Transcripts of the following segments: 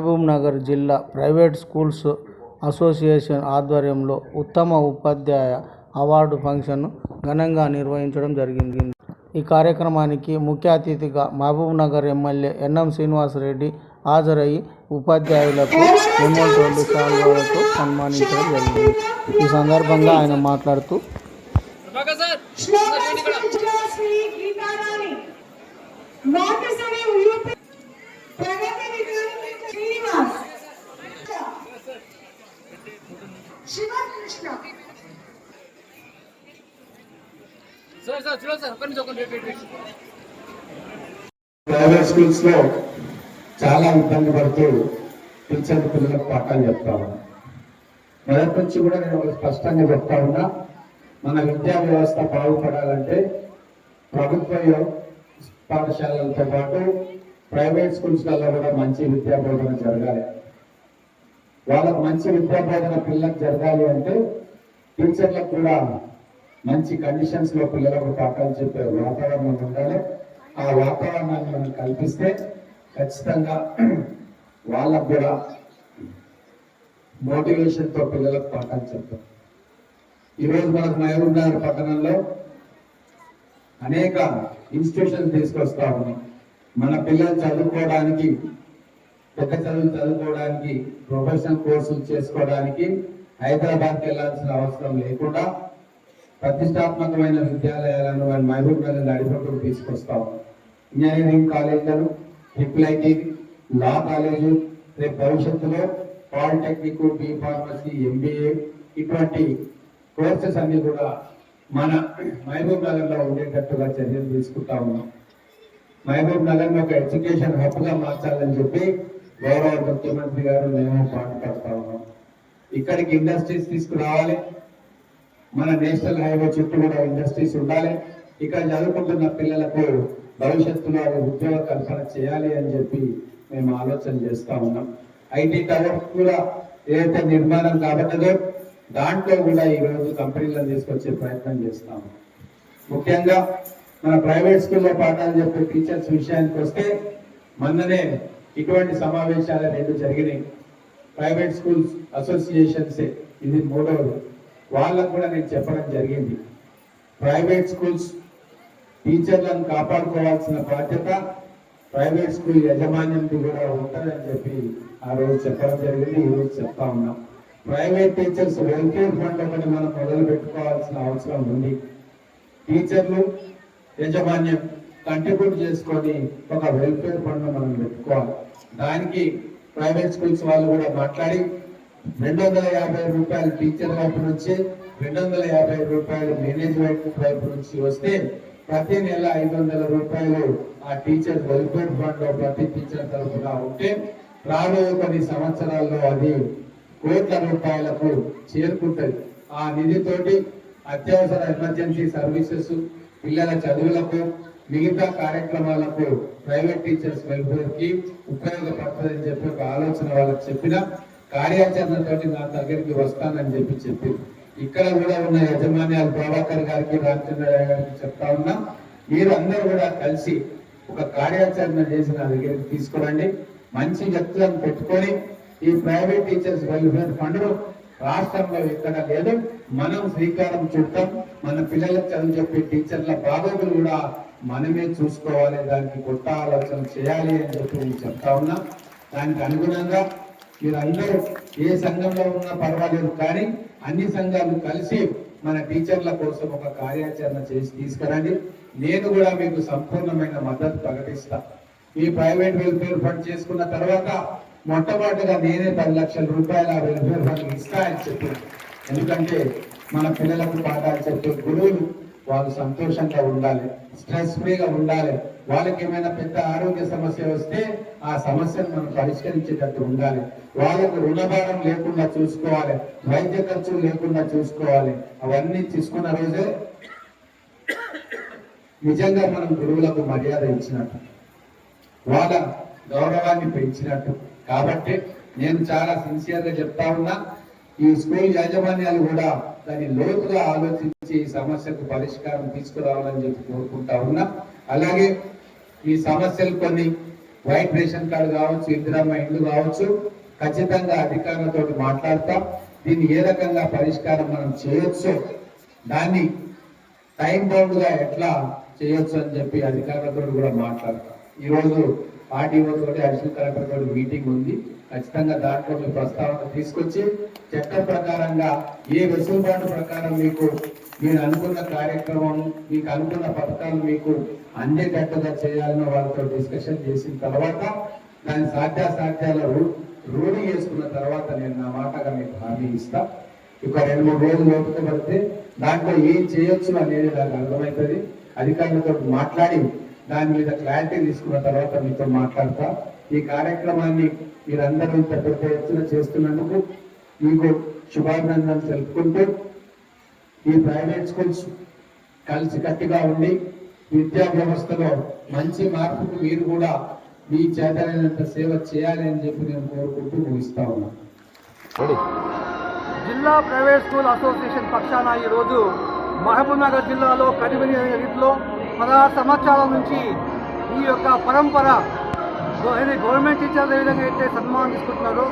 మహబూబ్ నగర్ జిల్లా private schools association ఆధ్వర్యంలో ఉత్తమ ఉపాధ్యాయ అవార్డు ఫంక్షన్ను ఘనంగా నిర్వహించడం జరిగింది. ఈ కార్యక్రమానికి ముఖ్య అతిథిగా మహబూబ్నగర్ ఎమ్మెల్యే ఎన్ఎం శ్రీనివాసరెడ్డి హాజరయ్యి ఉపాధ్యాయులకు మెమోటోలు సాల్వాలతో సన్మానించడం జరిగింది. ఈ సందర్భంగా ఆయన మాట్లాడుతూ శ్రీ శ్రీనివాస్. శివకృష్ణ. సార్ సార్ చూడండి సార్. ప్రైవేట్ స్కూల్స్లో చాలా ఇబ్బంది పడుతూ టీచర్ పిల్లలకు పాఠాలు చెప్తా ఉన్నా మొదటి నుంచి కూడా నేను ఒక స్పష్టంగా చెప్తా ఉన్నా మన విద్యా వ్యవస్థ బాగుపడాలంటే ప్రభుత్వ పాఠశాలలతో పాటు ప్రైవేట్ స్కూల్స్లలో కూడా మంచి విద్యాబోధన జరగాలి. వాళ్ళకు మంచి విద్యాబోధన పిల్లలకు జరగాలి అంటే టీచర్లకు కూడా మంచి కండిషన్స్లో పిల్లలకు పాఠాలు చెప్పే వాతావరణం ఉండాలి. ఆ వాతావరణాన్ని మనం కల్పిస్తే ఖచ్చితంగా వాళ్ళకు కూడా మోటివేషన్తో పిల్లలకు పాఠాలు చెప్తాం. ఈరోజు మనకు మహబూబ్ నగర్ పట్టణంలో అనేక ఇన్స్టిట్యూషన్స్ తీసుకొస్తా ఉన్నాం. మన పిల్లలు చదువుకోవడానికి పెద్ద చదువులు చదువుకోవడానికి ప్రొఫెషనల్ కోర్సులు చేసుకోవడానికి హైదరాబాద్కి వెళ్ళాల్సిన అవసరం లేకుండా ప్రతిష్టాత్మకమైన విద్యాలయాలను మన మహబూబ్ నగర్ నడిపట్టుకు తీసుకొస్తాం. ఇంజనీరింగ్ కాలేజీలు ట్రిపుల్ ఐటీ లా కాలేజీ రేపు భవిష్యత్తులో పాలిటెక్నిక్ బి ఫార్మసీ ఎంబీఏ ఇటువంటి కోర్సెస్ అన్ని కూడా మన మహబూబ్ నగర్లో ఉండేటట్టుగా చర్యలు తీసుకుంటా ఉన్నాం. మహబూబ్ నగర్ ఒక ఎడ్యుకేషన్ హబ్గా మార్చాలని చెప్పి గౌరవ ముఖ్యమంత్రి గారు మేము పాటుపడతా ఉన్నాం. ఇక్కడికి ఇండస్ట్రీస్ తీసుకురావాలి. మన నేషనల్ హైవే చుట్టూ కూడా ఇండస్ట్రీస్ ఉండాలి. ఇక్కడ చదువుకుంటున్న పిల్లలకు భవిష్యత్తులో ఉద్యోగ కల్పన చేయాలి అని చెప్పి మేము ఆలోచన చేస్తా ఉన్నాం. ఐటీ టవర్ కూడా ఏదైతే నిర్మాణం కాబట్టదో దాంట్లో కూడా ఈరోజు కంపెనీలను తీసుకొచ్చే ప్రయత్నం చేస్తాము ముఖ్యంగా మన ప్రైవేట్ స్కూల్లో పాఠాలు చెప్పే టీచర్స్ విషయానికి వస్తే మొన్ననే ఇటువంటి సమావేశాలు రెండు జరిగినాయి. ప్రైవేట్ స్కూల్స్ అసోసియేషన్స్ ఇది మూడవది వాళ్ళకు కూడా నేను చెప్పడం జరిగింది. ప్రైవేట్ స్కూల్స్ టీచర్లను కాపాడుకోవాల్సిన బాధ్యత ప్రైవేట్ స్కూల్ యజమాన్యంకి కూడా ఉంటుందని చెప్పి ఆ రోజు చెప్పడం జరిగింది ఈ రోజు చెప్తా ఉన్నాం. ప్రైవేట్ టీచర్స్ వెల్ఫేర్ ఫండ్ ఒకటి మనం మొదలు పెట్టుకోవాల్సిన అవసరం ఉంది. టీచర్లు యజమాన్యం కంట్రిబ్యూట్ చేసుకొని ఒక వెల్ఫేర్ ఫండ్ మనం పెట్టుకోవాలి. దానికి ప్రైవేట్ స్కూల్స్ వాళ్ళు కూడా మాట్లాడి రెండు వందల యాభై రూపాయలు టీచర్ వైపు నుంచి రెండు వందల యాభై రూపాయలు మేనేజ్మెంట్ వైపు నుంచి వస్తే ప్రతి నెల ఐదు వందల రూపాయలు ఆ టీచర్ వెల్ఫేర్ ఫండ్లో ప్రతి టీచర్ తరఫున ఉంటే రాబోయే కొన్ని సంవత్సరాల్లో అది కోట్ల రూపాయలకు చేరుకుంటది. ఆ నిధితోటి అత్యవసర ఎమర్జెన్సీ సర్వీసెస్ పిల్లల చదువులకు మిగతా కార్యక్రమాలకు ప్రైవేట్ టీచర్స్ వెల్ఫేర్కి ఉపయోగపడుతుందని చెప్పి ఒక ఆలోచన వాళ్ళకి చెప్పిన కార్యాచరణతోటి నా దగ్గరికి వస్తానని చెప్పి చెప్పి. ఇక్కడ కూడా ఉన్న యజమాన్యాలు ప్రభాకర్ గారికి రామచంద్రరావు గారికి చెప్తా ఉన్నా మీరు కూడా కలిసి ఒక కార్యాచరణ చేసి నా దగ్గరికి తీసుకురండి. మంచి వ్యక్తులను పెట్టుకొని ఈ ప్రైవేట్ టీచర్స్ వెల్ఫేర్ ఫండ్ రాష్ట్రంలో ఎక్కడ లేదు. మనం శ్రీకారం చుట్టాం. మన పిల్లలకు చదువు చెప్పే టీచర్ల బాధ్యతలు కూడా మనమే చూసుకోవాలి. దానికి కొత్త ఆలోచన చేయాలి అని చెప్పి నేను చెప్తా ఉన్నా. దానికి అనుగుణంగా మీరందరూ ఏ సంఘంలో ఉన్నా పర్వాలేదు కానీ అన్ని సంఘాలు కలిసి మన టీచర్ల కోసం ఒక కార్యాచరణ చేసి తీసుకురండి. నేను కూడా మీకు సంపూర్ణమైన మద్దతు ప్రకటిస్తా. ఈ ప్రైవేట్ వెల్ఫేర్ ఫండ్ చేసుకున్న తర్వాత మొట్టమొదటిగా నేనే పది లక్షల రూపాయల వెల్ఫేర్ ఫండ్ ఇస్తా అని ఎందుకంటే మన పిల్లలకు పాఠాలు చెప్పే గురువులు వాళ్ళు సంతోషంగా ఉండాలి స్ట్రెస్ ఫ్రీగా ఉండాలి. వాళ్ళకి ఏమైనా పెద్ద ఆరోగ్య సమస్య వస్తే ఆ సమస్యను మనం పరిష్కరించేటట్టు ఉండాలి. వాళ్ళకు రుణభారం లేకుండా చూసుకోవాలి వైద్య ఖర్చులు లేకుండా చూసుకోవాలి. అవన్నీ తీసుకున్న రోజే నిజంగా మనం గురువులకు మర్యాద ఇచ్చినట్టు వాళ్ళ గౌరవాన్ని పెంచినట్టు కాబట్టి నేను చాలా సిన్సియర్గా చెప్తా ఉన్నా ఈ స్కూల్ యాజమాన్యాలు కూడా దాన్ని లోతుగా ఆలోచించి ఈ సమస్యకు పరిష్కారం తీసుకురావాలని చెప్పి కోరుకుంటా ఉన్నా. అలాగే ఈ సమస్యలు కొన్ని వైట్ రేషన్ కార్డు కావచ్చు ఇందిరమ్మ ఇండ్లు కావచ్చు ఖచ్చితంగా అధికారులతో మాట్లాడతాం. దీన్ని ఏ రకంగా పరిష్కారం మనం చేయొచ్చు దాన్ని టైం బౌండ్గా ఎట్లా చేయొచ్చు అని చెప్పి అధికారులతో కూడా మాట్లాడతాం. ఈ రోజు ఆర్డీఓ తోటి అడిషనల్ కలెక్టర్ తోటి మీటింగ్ ఉంది. ఖచ్చితంగా దాంట్లో మీ ప్రస్తావన తీసుకొచ్చి చట్టం ప్రకారంగా ఏ వెసులుబాటు ప్రకారం మీకు మీరు అనుకున్న కార్యక్రమం మీకు అనుకున్న పథకాలు మీకు అందేటట్టుగా చేయాలని వాళ్ళతో డిస్కషన్ చేసిన తర్వాత దాని సాధ్యాసాధ్యాల రూ- రూఢి చేసుకున్న తర్వాత నేను నా మాటగా మీకు హామీ ఇస్తా. ఒక రెండు మూడు రోజులు ఓపిక పడితే దాంట్లో ఏం చేయొచ్చు అనేది నాకు అర్థమవుతుంది. అధికారులతో మాట్లాడి దాని మీద క్లారిటీ తీసుకున్న తర్వాత మీతో మాట్లాడతా. ఈ కార్యక్రమాన్ని మీరందరూ ఇంత పెద్ద ఎత్తున చేస్తున్నందుకు మీకు శుభాభినందనలు తెలుపుకుంటూ ఈ ప్రైవేట్ స్కూల్స్ కలిసి కట్టుగా ఉండి విద్యా వ్యవస్థలో మంచి మార్పుకు మీరు కూడా మీ చేతనైనంత సేవ చేయాలి అని చెప్పి నేను కోరుకుంటూ ముగిస్తా ఉన్నాను జిల్లా ప్రైవేట్ స్కూల్ అసోసియేషన్ పక్షాన ఈరోజు మహబూబ్ నగర్ జిల్లాలో కనివిని రీతిలో పదహారు సంవత్సరాల నుంచి ఈ యొక్క పరంపర గవర్నమెంట్ టీచర్లు ఏ విధంగా అయితే సన్మానం తీసుకుంటున్నారో.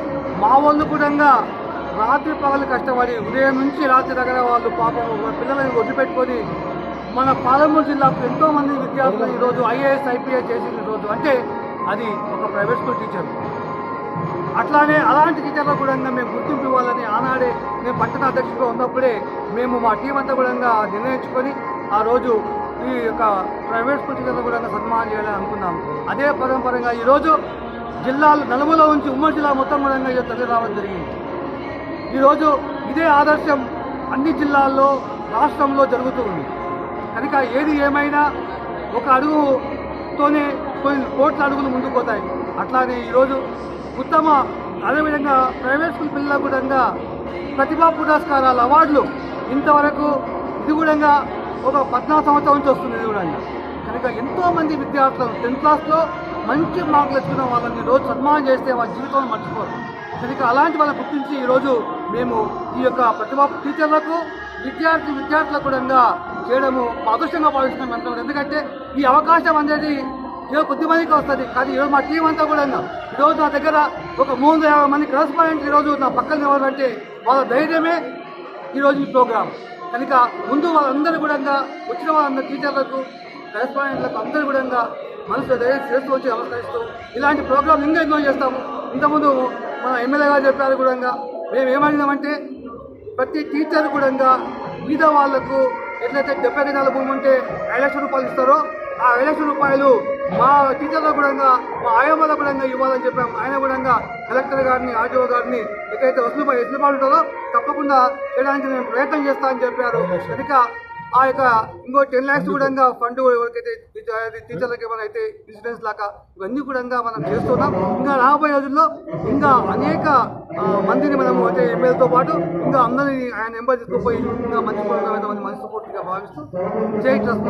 మా వాళ్ళు కూడా రాత్రి పగలు కష్టపడి ఉదయం నుంచి రాత్రి దగ్గర వాళ్ళు పాపం మన పిల్లలని వదిలిపెట్టుకొని మన పాలమూరు జిల్లాకు ఎంతో మంది విద్యార్థులు ఈరోజు ఐఏఎస్ ఐపీఎస్ చేసిన రోజు అంటే అది ఒక ప్రైవేట్ స్కూల్ టీచర్. అట్లానే అలాంటి టీచర్ల కూడా మేము గుర్తింపు ఇవ్వాలని ఆనాడే మేము పట్టణ అధ్యక్షుడిగా ఉన్నప్పుడే మేము మా టీం అంతా కూడా నిర్ణయించుకొని ఆ రోజు ఈ యొక్క ప్రైవేట్ స్కూల్ కూడా సన్మానం చేయాలని అనుకున్నాం. అదే పరంపరంగా ఈరోజు జిల్లాలు నలుగులో ఉంచి ఉమ్మడి జిల్లా మొత్తం కూడా తల్లి రావడం జరిగింది. ఈరోజు ఇదే ఆదర్శం అన్ని జిల్లాల్లో రాష్ట్రంలో జరుగుతూ ఉంది. కనుక ఏది ఏమైనా ఒక అడుగుతోనే కొన్ని కోట్ల అడుగులు ముందుకు పోతాయి. అట్లానే ఈరోజు ఉత్తమ అదేవిధంగా ప్రైవేట్ స్కూల్ పిల్లలకు కూడా ప్రతిభా పురస్కారాల అవార్డులు. ఇంతవరకు ఇది కూడా ఒక పద్నాలుగు సంవత్సరాల నుంచి వస్తుంది ఇది కూడా కనుక ఎంతో మంది విద్యార్థులు టెన్త్ క్లాస్లో మంచి మార్కులు తెచ్చుకున్న వాళ్ళని రోజు సన్మానం చేస్తే వాళ్ళ జీవితంలో మర్చిపోరు. కనుక అలాంటి వాళ్ళని గుర్తించి ఈరోజు మేము ఈ యొక్క ప్రతిభా టీచర్లకు విద్యార్థి విద్యార్థులకు కూడా చేయడము అదృష్టంగా భావిస్తున్నాం ఎంతో ఎందుకంటే ఈ అవకాశం అనేది ఏదో కొద్ది మందికి వస్తుంది కానీ ఈరోజు మా టీం అంతా కూడా ఈరోజు నా దగ్గర ఒక మూడు యాభై మంది కరెస్పాండెంట్ ఈరోజు నా పక్కన ఎవరంటే వాళ్ళ ధైర్యమే ఈరోజు ఈ ప్రోగ్రామ్ కనుక ముందు వాళ్ళందరూ కూడా వచ్చిన వాళ్ళందరూ టీచర్లకు కరెస్పాండెంట్లకు అందరూ కూడా మనసు ధైర్యం చేస్తూ వచ్చి నమస్కరిస్తూ ఇలాంటి ప్రోగ్రామ్ ఇంకా ఎన్నో చేస్తాము. ఇంతకుముందు మన ఎమ్మెల్యే గారు చెప్పారు కూడా మేము ఏమడినామంటే ప్రతి టీచర్ కూడా మీద వాళ్ళకు ఎట్లయితే డెబ్బై దినాల భూమి ఉంటే ఐదు లక్షల రూపాయలు ఇస్తారో ఆ ఐదు లక్షల రూపాయలు మా టీచర్లకు కూడా మా ఆయమ్మల కూడా ఇవ్వాలని చెప్పాం ఆయన కూడా కలెక్టర్ గారిని ఆర్టీఓ గారిని ఎక్కడైతే వసూలు వెసులుబాటు ఉంటుందో తప్పకుండా చేయడానికి నేను ప్రయత్నం చేస్తా అని చెప్పారు. కనుక ఆ యొక్క ఇంకో టెన్ ల్యాక్స్ కూడా ఫండ్ ఎవరికైతే టీచర్- టీచర్లకి ఏమైనా అయితే ఇన్సూరెన్స్ లాగా ఇవన్నీ కూడా మనం చేస్తున్నాం. ఇంకా రాబోయే రోజుల్లో ఇంకా అనేక మందిని మనము అయితే ఎమ్మెల్యేతో పాటు ఇంకా అందరినీ ఆయన ఎంబర్ తీసుకుపోయి ఇంకా మంచి మంది మనస్ఫూర్తిగా భావిస్తూ జై ట్రస్ట్